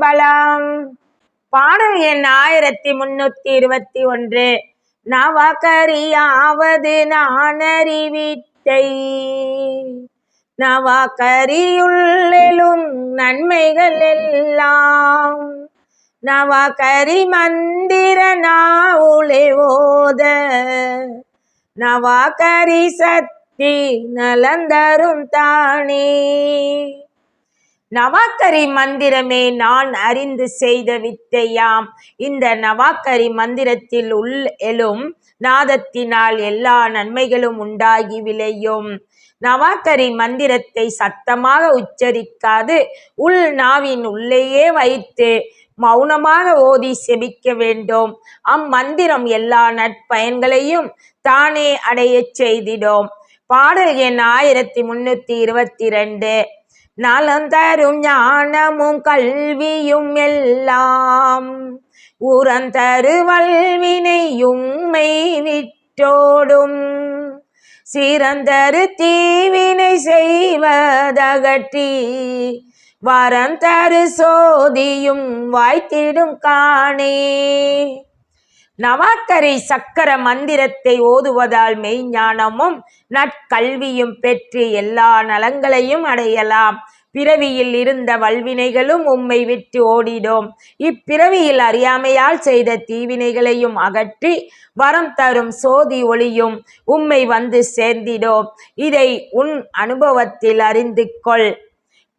பலம். பாடல் எண் ஆயிரத்தி முன்னூத்தி இருபத்தி ஒன்று. நவகரியாவது நானறிவித்தை. நவகரியுள்ளெழும் நன்மைகள் எல்லாம் நவகரி மந்திர நாவுளே ஓத. நவாக்கரி சக்தி நலந்தரும் தானே. நவாக்கரி மந்திரமே நான் அறிந்து செய்த வித்தையாம். இந்த நவாக்கரி மந்திரத்தில் உள் எழும் நாதத்தினால் எல்லா நன்மைகளும் உண்டாகி விளையும். நவாக்கரி மந்திரத்தை சத்தமாக உச்சரிக்காது உள் நாவின் உள்ளேயே வைத்து மௌனமாக ஓதி செபிக்க வேண்டும். அம்மந்திரம் எல்லா நற்பயன்களையும் தானே அடையச் செய்திடும். பாடல் எண் ஆயிரத்தி முன்னூத்தி இருபத்தி ரெண்டு. நலம் தரும் ஞானமும் கல்வியும் எல்லாம். உரந்தரு வல்வினையும் மெய் விட்டோடும் சிறந்தரு தீவினை செய்வதகற்றி. வரந்தரு சோதியும் வாய்த்திடும் காணே. நவாக்கரை சக்கர மந்திரத்தை ஓதுவதால் மெய்ஞானமும் நற்கல்வியும் பெற்று எல்லா நலங்களையும் அடையலாம். பிறவியில் இருந்த வல்வினைகளும் உம்மை விட்டு ஓடிடும். இப்பிறவியில் அறியாமையால் செய்த தீவினைகளையும் அகற்றி வரம் தரும் சோதி ஒளியும் உம்மை வந்து சேர்ந்திடும். இதை உன் அனுபவத்தில் அறிந்து கொள்.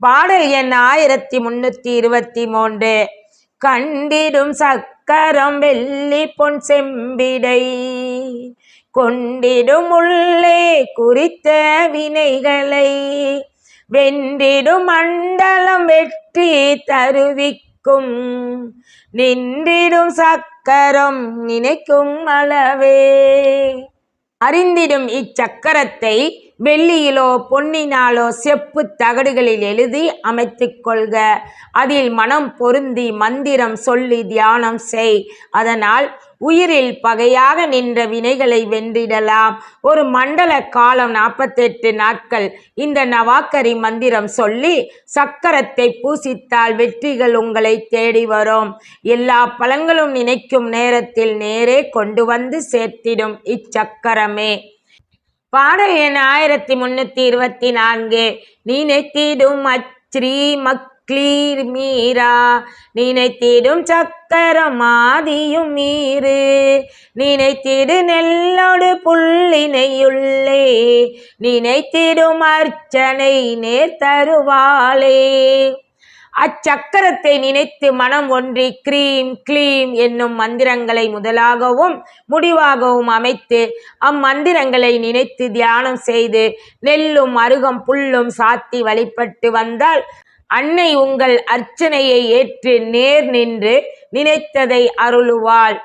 பாடல் எண் ஆயிரத்தி முன்னூத்தி இருபத்தி மூன்று. கண்டிடும் கரம் வெள்ளி பொன் செம்பிடை கொண்டிடும் உள்ளே குறித்த வினைகளை வென்றிடும் மண்டலம் வெற்றி தருவிக்கும். நின்றிடும் சக்கரம் நினைக்கும் அளவே. அறிந்திடும் இச்சக்கரத்தை வெள்ளியிலோ பொன்னினாலோ செப்பு தகடுகளில் எழுதி அமைத்து கொள்க. அதில் மனம் பொருந்தி மந்திரம் சொல்லி தியானம் செய். அதனால் உயிரில் பகையாக நின்ற வினைகளை வென்றிடலாம். ஒரு மண்டல காலம் நாற்பத்தெட்டு நாட்கள் இந்த நவாக்கரி மந்திரம் சொல்லி சக்கரத்தை பூசித்தால் வெற்றிகள் உங்களை தேடி வரும். எல்லா பழங்களும் நினைக்கும் நேரத்தில் நேரே கொண்டு வந்து சேர்த்திடும் இச்சக்கரமே. பாடல் எண் ஆயிரத்தி முன்னூத்தி இருபத்தி நான்கு. நினைத்திடும் அச்ரீ மக்ளீர் மீரா. நினைத்திடும் சக்கரம் ஆதியும் மீறு நினைத்திடு நெல்லோடு புள்ளினையுள்ளே நினைத்திடும் அர்ச்சனை நேர் தருவாளே அச்சக்கரத்தை நினைத்து மனம் ஒன்றி க்ரீம் க்ளீம் என்னும் மந்திரங்களை முதலாகவும் முடிவாகவும் அமைத்து அம்மந்திரங்களை நினைத்து தியானம் செய்து நெல்லும் அருகம் புல்லும் சாத்தி வழிபட்டு வந்தால் அன்னை உங்கள் அர்ச்சனையை ஏற்று நேர் நின்று நினைத்ததை அருளுவாள்.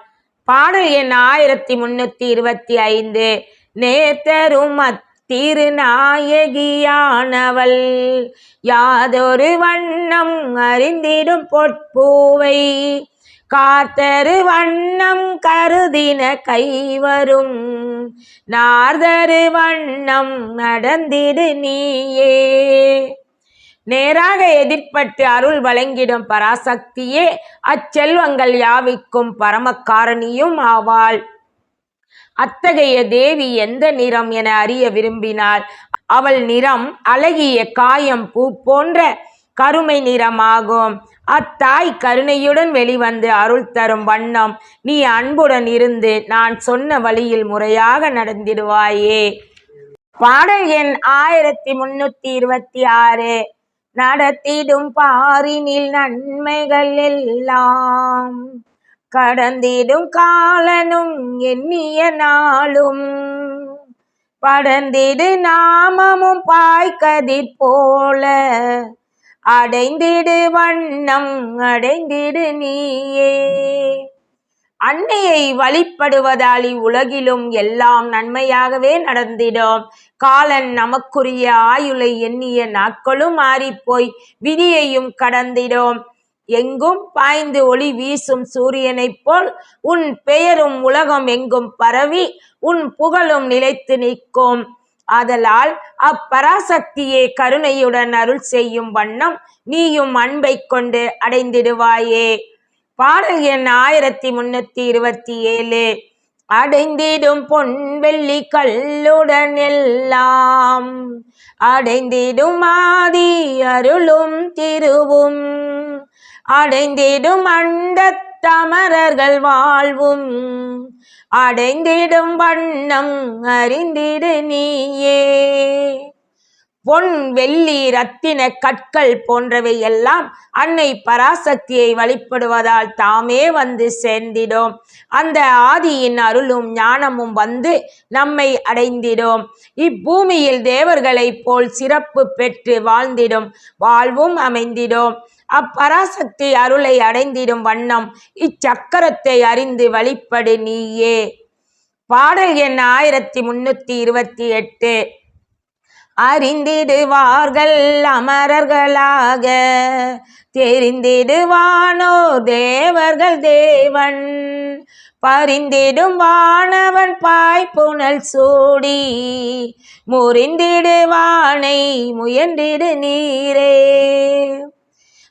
பாடல் எண் ஆயிரத்தி முன்னூத்தி இருபத்தி ஐந்து. நேத்தரும் திருநாயகியானவள். யாதொரு வண்ணம் அறிந்திடும் பொற்பூவை காத்தரு வண்ணம் கருதின கைவரும். நார்தரு வண்ணம் நடந்திடு நீயே. நேராக எதிர்பட்டு அருள் வழங்கிடும் பராசக்தியே அச்செல்வங்கள் யாவிக்கும் பரமக்காரணியும் ஆவாள். அத்தகைய தேவி எந்த நிறம் என அறிய விரும்பினார் அவள் நிறம் அழகிய காயம் பூ போன்ற கருமை நிறமாகும். அத்தாய் கருணையுடன் வெளிவந்து அருள் தரும் வண்ணம். நீ அன்புடன் இருந்து நான் சொன்ன வழியில் முறையாக நடந்திடுவாயே. பாடல் எண் ஆயிரத்தி முன்னூத்தி இருபத்தி ஆறு. நடத்திடும் பாரினில் நன்மைகள் எல்லாம். கடந்திடும் காலனும் எண்ணிய நாளும். படர்ந்திடு நாமமும் பாய்கதிர் போல. அடைந்திடு வண்ணம் அடைந்திடு நீயே. அன்னையை வழிபடுவதால் இவ்வுலகிலும் எல்லாம் நன்மையாகவே நடந்திடும். காலன் நமக்குரிய ஆயுளை எண்ணிய நாட்களும் மாறிப்போய் விதியையும் கடந்திடும். எங்கும் பாய்ந்து ஒளி வீசும் சூரியனைப் போல் உன் பெயரும் உலகம் எங்கும் பரவி உன் புகழும் நிலைத்து நிற்கும். ஆதலால் அப்பராசக்தியே கருணையுடன் அருள் செய்யும் வண்ணம் நீயும் அன்பைக் கொண்டு அடைந்திடுவாயே. பாடல் எண் ஆயிரத்தி முன்னூத்தி இருபத்தி ஏழு அடைந்திடும் பொன் வெள்ளி கல்லுடன் எல்லாம் அடைந்திடும் ஆதி அருளும் திருவும். அடைந்திடும் அண்டத் தமரர்கள் வாழ்வும். அடைந்திடும் வண்ணம் அறிந்திடு நீயே. பொன் வெள்ளி ரத்தின கற்கள் போன்றவை எல்லாம் அன்னை பராசக்தியை வழிபடுவதால் தாமே வந்து சேர்ந்திடும். அந்த ஆதியின் அருளும் ஞானமும் வந்து நம்மை அடைந்திடும். இப்பூமியில் தேவர்களைப் போல் சிறப்பு பெற்று வாழ்ந்திடும் வாழ்வும் அமைந்திடும். அப்பராசக்தி அருளை அடைந்திடும் வண்ணம் இச்சக்கரத்தை அறிந்து வழிபடு நீயே. பாடல் எண் ஆயிரத்தி முன்னூத்தி இருபத்தி எட்டு. அறிந்திடுவார்கள் அமரர்களாக தெரிந்திடுவானோ தேவர்கள் தேவன். பறிந்திடும் வானவன் பாய்ப்புணல் சூடி முறிந்திடுவானை முயன்றிடு நீரே.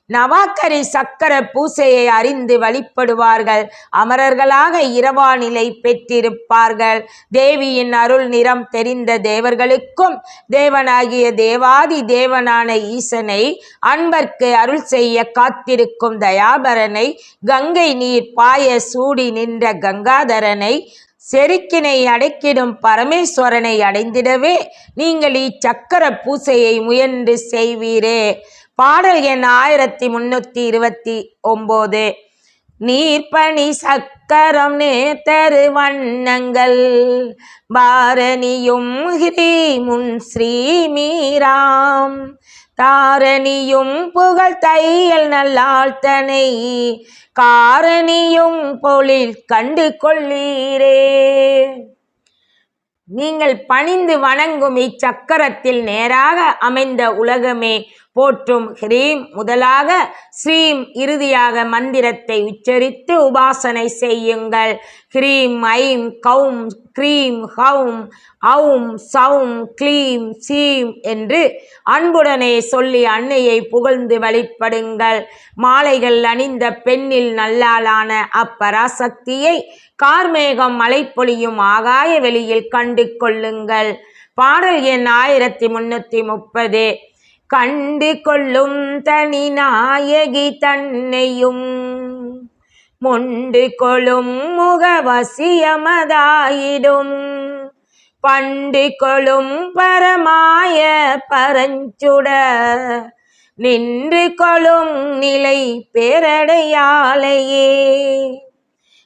நவாக்கரி சக்கர பூசையை அறிந்து வழிபடுவார்கள். அமரர்களாக இரவா நிலை பெற்றிருப்பார்கள். தேவியின் அருள் நிறம் தெரிந்த தேவர்களுக்கும் தேவனாகிய தேவாதி தேவனான ஈசனை அன்பர்க்கு அருள் செய்ய காத்திருக்கும் தயாபரனை கங்கை நீர் பாய சூடி நின்ற கங்காதரனை செருக்கினை அடைக்கிடும் பரமேஸ்வரனை அடைந்திடவே நீங்கள் இச்சக்கர பூசையை முயன்று செய்வீரே. பாடல் எண் ஆயிரத்தி முன்னூத்தி இருபத்தி ஒம்போது. நீர்பணி சக்கரம் நேத்தரு வண்ணங்கள் பாரணியும் ஹிரீமுன் ஸ்ரீமீராம். தாரணியும் புகழ் தையல் நல்லாழ்த்தனை காரணியும் பொழில் கண்டு கொள்ளீரே. நீங்கள் பணிந்து வணங்கும் இச்சக்கரத்தில் நேராக அமைந்த உலகமே போற்றும் ஹ்ரீம் முதலாக ஸ்ரீம் இறுதியாக மந்திரத்தை உச்சரித்து உபாசனை செய்யுங்கள். ஹ்ரீம் ஐம் கௌம் க்ரீம் ஹவும் ஔம் சவும் க்ளீம் சீம் என்று அன்புடனே சொல்லி அன்னையை புகழ்ந்து வழிபடுங்கள். மாலைகள் அணிந்த பெண்ணில் நல்லாலான அப்பராசக்தியை கார்மேகம் மழை பொழியும் ஆகாய வெளியில் கண்டு கொள்ளுங்கள். பாடல் எண் ஆயிரத்தி முன்னூற்றி முப்பது. கண்டு கொள்ளும் தனி நாயகி தன்னையும் மொண்டு கொளும் முகவசியமதாயிடும். பண்டு கொளும் பரமாய பரஞ்சுட நின்று கொளும் நிலை பேரடையாலையே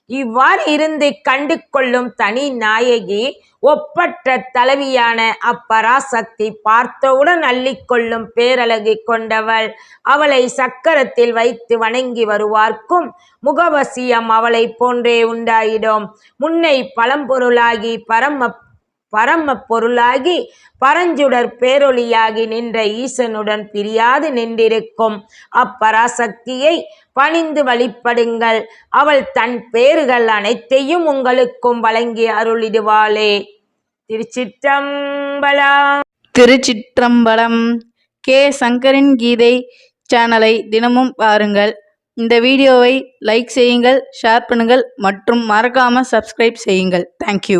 இவ்வாறு இருந்து கண்டு கொள்ளும் தனி நாயகி ஒப்பற்ற தலைவியான அப்பராசக்தி பார்த்தவுடன் அள்ளிக்கொள்ளும் பேரழகை கொண்டவள். அவளை சக்கரத்தில் வைத்து வணங்கி வருவார்க்கும் முகவசியம் அவளை போன்றே உண்டாயிடும். முன்னை பழம்பொருளாகி பரம பரம பொருளாகி பரஞ்சுடர் பேரொளியாகி நின்ற ஈசனுடன் பிரியாது நின்றிருக்கும் அப்பராசக்தியை பணிந்து வழிபடுங்கள். அவள் தன் பேறுகள் அனைத்தையும் உங்களுக்கும் வழங்கி அருளிடுவாளே. திருச்சிற்றம்பலம். திருச்சிற்றம்பலம். கே. சங்கரின் கீதை சேனலை தினமும் பாருங்கள். இந்த வீடியோவை லைக் செய்யுங்கள் ஷேர் பண்ணுங்கள் மற்றும் மறக்காமல் சப்ஸ்கிரைப் செய்யுங்கள். தேங்க்யூ